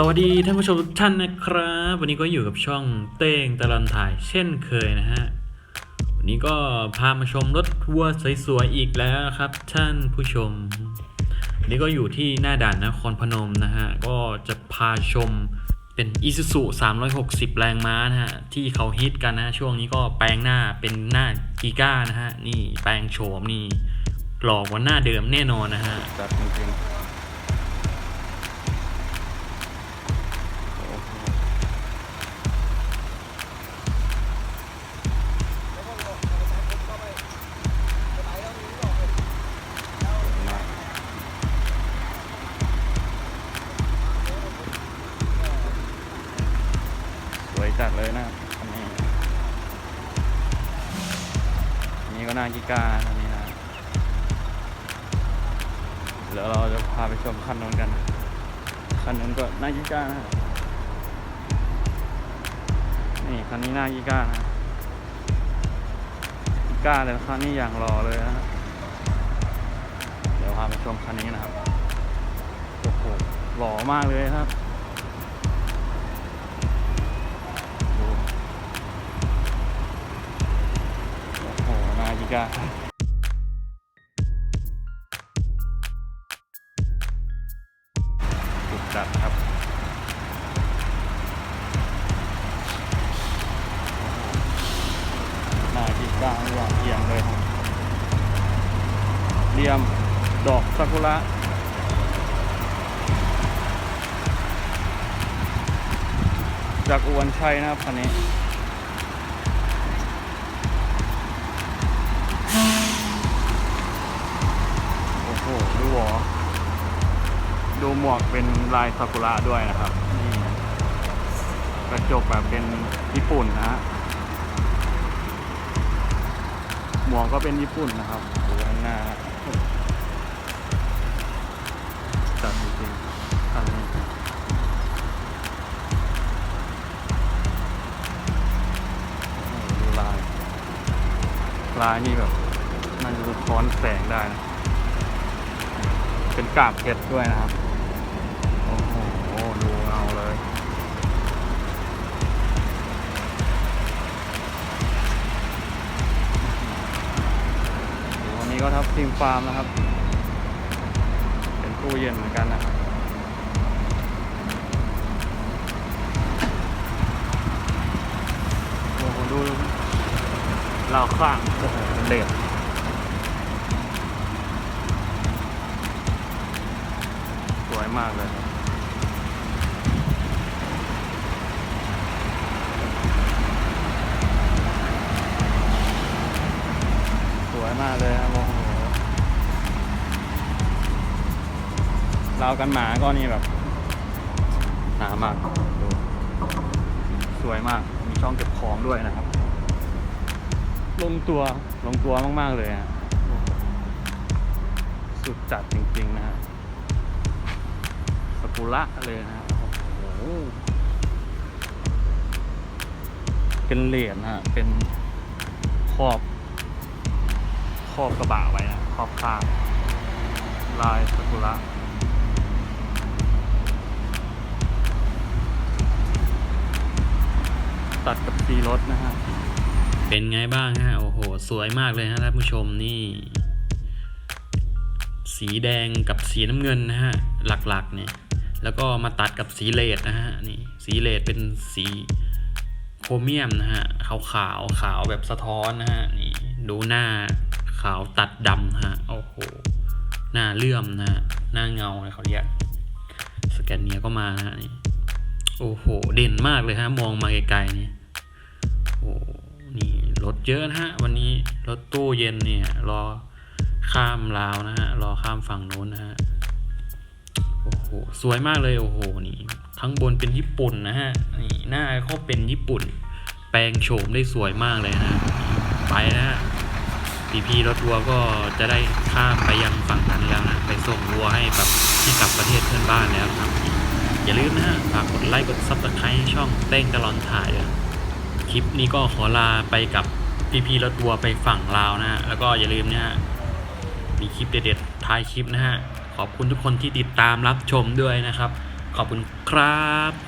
สวัสดีท่านผู้ชมทุกท่านนะครับ วันนี้ก็อยู่กับช่องเต้งตะลอนถ่ายเช่นเคยนะฮะ วันนี้ก็พามาชมรถทัวร์สวยๆอีกแล้วนะครับ ท่านผู้ชมวันนี้ก็อยู่ที่หน้าด่านนครพนมนะฮะ ก็จะพาชมเป็น Isuzu 360 แรงม้านะฮะ ที่เขาฮิตกันนะช่วงนี้ก็แปลงหน้าเป็นหน้ากีก้านะฮะ นี่แปลงโฉมนี่หลอกกว่าหน้าเดิมแน่นอนนะฮะ จัดเลยนะอันนี้นนี้ก็น่ากิกาอันนี้นะเดี๋ยวเราจะพาไปชมคันนู้นกัน คันนู้นก็น่ากิกานะนี่คันนี้น่ากิกานะกิกาแต่คันนี้อย่างรอเลยนะฮะเดี๋ยวพาไปชมคันนี้นะครับโอ้โหหล่อมากเลยครับ กาสุดจัดครับหน้าที่กลางวานเอียงเลยครับเรียมดอกซากุระจากอวนชัยนะครับคันนี้ อดูหมวกเป็นลายซากุระด้วยนะครับ นี่กระจกแบบเป็นญี่ปุ่นนะฮะหมวกก็เป็นญี่ปุ่นนะครับดูข้างหน้าจัดจริงๆคันนี้ดูลาย ลายนี่แบบมันสะท้อนแสงได้นะ เป็นกาบเพชรด้วยนะครับ โอ้โห ดูเอาเลยวันนี้ก็ทับทีมฟาร์มนะครับ เป็นตู้เย็นเหมือนกันนะครับโอ้โหดูเราข้างโอ้โหเป็นเหล็ก มากเลยสวยมากเลยครับโอ้โหเรากันหมาก็นี่แบบหนามากดูสวยมาก มีช่องเก็บของด้วยนะครับ ลงตัว ลงตัวมาก ๆ เลยอะสุดจัดจริง ๆ นะฮะ กุระเลยนะฮะโอ้โหเป็นเหรียญฮะ เป็นครอบครอบกระบะไว้นะครอบข้างลายสกุระตัดกับสีรถนะฮะ เป็นไงบ้างฮะ โอ้โห สวยมากเลยฮะท่านผู้ชมนี่ สีแดงกับสีน้ำเงินนะฮะ หลักๆเนี่ย แล้วก็มาตัดกับสีเลดนะฮะนี่สีเลดเป็นสีโครเมียมนะฮะขาวขาวขาวแบบสะท้อนนะฮะนี่ดูหน้าขาวตัดดำนะฮะโอ้โหหน้าเลื่อมนะฮะหน้าเงาเลยเขาเรียกสแกนเนียก็มานะฮะนี่โอ้โหเด่นมากเลยฮะมองมาไกลๆนี่โอ้นี่รถเยอะนะฮะวันนี้รถตู้เย็นเนี่ยรอข้ามลาวนะฮะรอข้ามฝั่งโน้นนะฮะ โอ้โห สวยมากเลย โอ้โห นี่ ทั้งบนเป็นญี่ปุ่นนะฮะ นี่หน้าเขาเป็นญี่ปุ่น แปลงโฉมได้สวยมากเลยนะฮะไปนะฮะพีพีรถวัวก็จะได้ข้ามไปยังฝั่งนั้นแล้วนะ ไปส่งวัวให้แบบที่กลับประเทศเพื่อนบ้านแล้วครับ อย่าลืมนะฮะ ฝากกดไลค์ กดซับสไครต์ช่องเต้งตลอดถ่ายด้วยคลิปนี้ก็ขอลาไปกับพี่ๆรถทัวไปฝั่งลาวนะฮะ แล้วก็อย่าลืมนะฮะ มีคลิปเด็ดๆท้ายคลิปนะฮะ ขอบคุณทุกคนที่ติดตามรับชมด้วยนะครับ ขอบคุณครับ